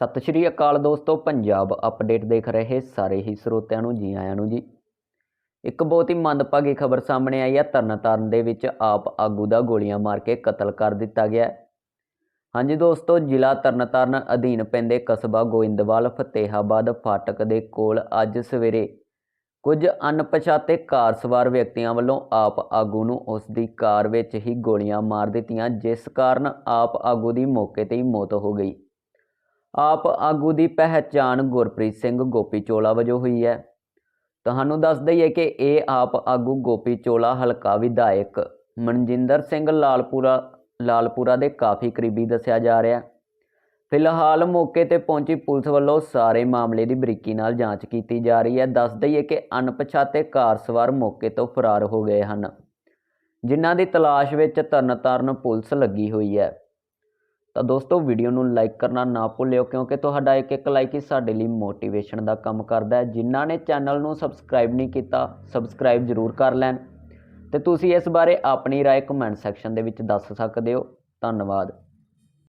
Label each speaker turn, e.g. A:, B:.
A: ਸਤਿ ਸ਼੍ਰੀ ਅਕਾਲ ਦੋਸਤੋ, ਪੰਜਾਬ ਅਪਡੇਟ ਦੇਖ ਰਹੇ ਸਾਰੇ ਹੀ ਸਰੋਤਿਆਂ ਨੂੰ, ਜੀ ਆਇਆਂ ਨੂੰ ਜੀ। ਇੱਕ ਬਹੁਤ ਹੀ ਮੰਦਭਾਗੀ ਖਬਰ ਸਾਹਮਣੇ ਆਈ ਹੈ, ਤਰਨਤਾਰਨ ਦੇ ਵਿੱਚ ਆਪ ਆਗੂ ਦਾ ਗੋਲੀਆਂ ਮਾਰ ਕੇ ਕਤਲ ਕਰ ਦਿੱਤਾ ਗਿਆ ਹਾਂਜੀ ਦੋਸਤੋ, ਜ਼ਿਲ੍ਹਾ ਤਰਨਤਾਰਨ ਅਧੀਨ ਪੈਂਦੇ ਕਸਬਾ ਗੋਇੰਦਵਾਲ ਫਤਿਹਾਬਾਦ ਫਾਟਕ ਦੇ ਕੋਲ ਅੱਜ ਸਵੇਰੇ ਕੁਝ ਅਣਪਛਾਤੇ ਕਾਰ ਸਵਾਰ ਵਿਅਕਤੀਆਂ ਵੱਲੋਂ ਆਪ ਆਗੂ ਨੂੰ ਉਸ ਦੀ ਕਾਰ ਵਿੱਚ ਹੀ ਗੋਲੀਆਂ ਮਾਰ ਦਿੱਤੀਆਂ, ਜਿਸ ਕਾਰਨ ਆਪ ਆਗੂ ਦੀ ਮੌਕੇ ਤੇ ਹੀ ਮੌਤ ਹੋ ਗਈ। ਆਪ ਆਗੂ ਦੀ ਪਹਿਚਾਣ ਗੁਰਪ੍ਰੀਤ ਸਿੰਘ ਗੋਪੀ ਚੋਲਾ ਵਜੋਂ ਹੋਈ ਹੈ। ਤੁਹਾਨੂੰ ਦੱਸ ਦਈਏ ਕਿ ਇਹ ਆਪ ਆਗੂ ਗੋਪੀ ਚੋਲਾ, ਹਲਕਾ ਵਿਧਾਇਕ ਮਨਜਿੰਦਰ ਸਿੰਘ ਲਾਲਪੁਰਾ ਲਾਲਪੁਰਾ ਦੇ ਕਾਫੀ ਕਰੀਬੀ ਦੱਸਿਆ ਜਾ ਰਿਹਾ ਫਿਲਹਾਲ ਮੌਕੇ ਤੇ ਪਹੁੰਚੀ ਪੁਲਿਸ ਵੱਲੋਂ ਸਾਰੇ ਮਾਮਲੇ ਦੀ ਬਰੀਕੀ ਨਾਲ ਜਾਂਚ ਕੀਤੀ ਜਾ ਰਹੀ ਹੈ। ਦੱਸ ਦਈਏ ਕਿ ਅਣਪਛਾਤੇ ਕਾਰ ਸਵਾਰ ਮੌਕੇ ਤੋਂ ਫਰਾਰ ਹੋ ਗਏ ਹਨ, ਜਿਨ੍ਹਾਂ ਦੀ ਤਲਾਸ਼ ਵਿੱਚ ਤਰਨਤਾਰਨ ਪੁਲਿਸ ਲੱਗੀ ਹੋਈ ਹੈ। ਤਾਂ ਦੋਸਤੋ ਵੀਡੀਓ ਨੂੰ ਲਾਈਕ ਕਰਨਾ ਨਾ ਭੁੱਲਿਓ ਕਿਉਂਕਿ ਤੁਹਾਡਾ ਇੱਕ ਇੱਕ ਲਾਈਕ ਹੀ ਸਾਡੇ ਲਈ ਮੋਟੀਵੇਸ਼ਨ ਦਾ ਕੰਮ ਕਰਦਾ ਹੈ ਜਿਨ੍ਹਾਂ ਨੇ ਚੈਨਲ ਨੂੰ ਸਬਸਕ੍ਰਾਈਬ ਨਹੀਂ ਕੀਤਾ ਸਬਸਕ੍ਰਾਈਬ ਜ਼ਰੂਰ ਕਰ ਲੈਣ ਤੇ ਤੁਸੀਂ ਇਸ ਬਾਰੇ ਆਪਣੀ رائے ਕਮੈਂਟ ਸੈਕਸ਼ਨ ਦੇ ਵਿੱਚ ਦੱਸ ਸਕਦੇ ਹੋ ਧੰਨਵਾਦ